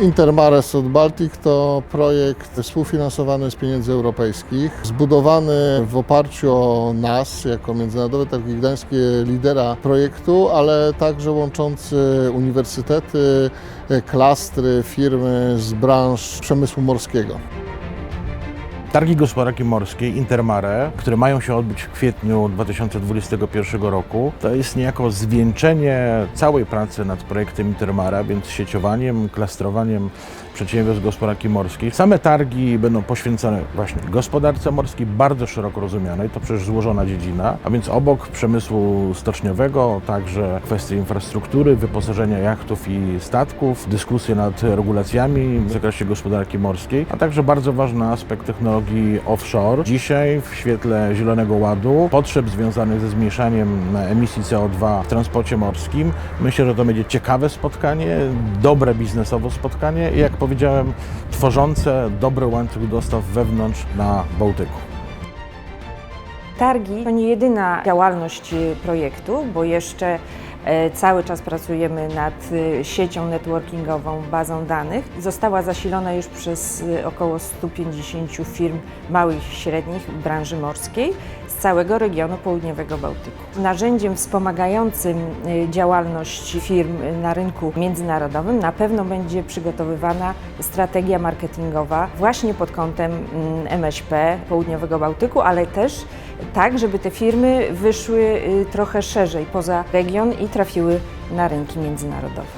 Intermare South Baltic to projekt współfinansowany z pieniędzy europejskich, zbudowany w oparciu o nas, jako Międzynarodowe Targi Gdańskie, lidera projektu, ale także łączący uniwersytety, e, klastry, firmy z branż przemysłu morskiego. Targi Gospodarki Morskiej Intermare, które mają się odbyć w kwietniu 2021 roku, to jest niejako zwieńczenie całej pracy nad projektem Intermara, więc sieciowaniem, klastrowaniem przedsiębiorstw gospodarki morskiej. Same targi będą poświęcone właśnie gospodarce morskiej, bardzo szeroko rozumianej, to przecież złożona dziedzina, a więc obok przemysłu stoczniowego, także kwestie infrastruktury, wyposażenia jachtów i statków, dyskusje nad regulacjami w zakresie gospodarki morskiej, a także bardzo ważny aspekt technologii offshore. Dzisiaj w świetle Zielonego Ładu, potrzeb związanych ze zmniejszaniem emisji CO2 w transporcie morskim, myślę, że to będzie ciekawe spotkanie, dobre biznesowo spotkanie i jak powiedziałem, tworzące dobry łańcuch dostaw wewnątrz na Bałtyku. Targi to nie jedyna działalność y, projektu, bo jeszcze cały czas pracujemy nad y, siecią networkingową, bazą danych. Została zasilona już przez y, około 150 firm małych i średnich branży morskiej z całego regionu południowego Bałtyku. Narzędziem wspomagającym działalność firm na rynku międzynarodowym na pewno będzie przygotowywana strategia marketingowa właśnie pod kątem mm, MŚP Południowego Bałtyku, ale też tak, żeby te firmy wyszły y, trochę szerzej poza region i trafiły na rynki międzynarodowe.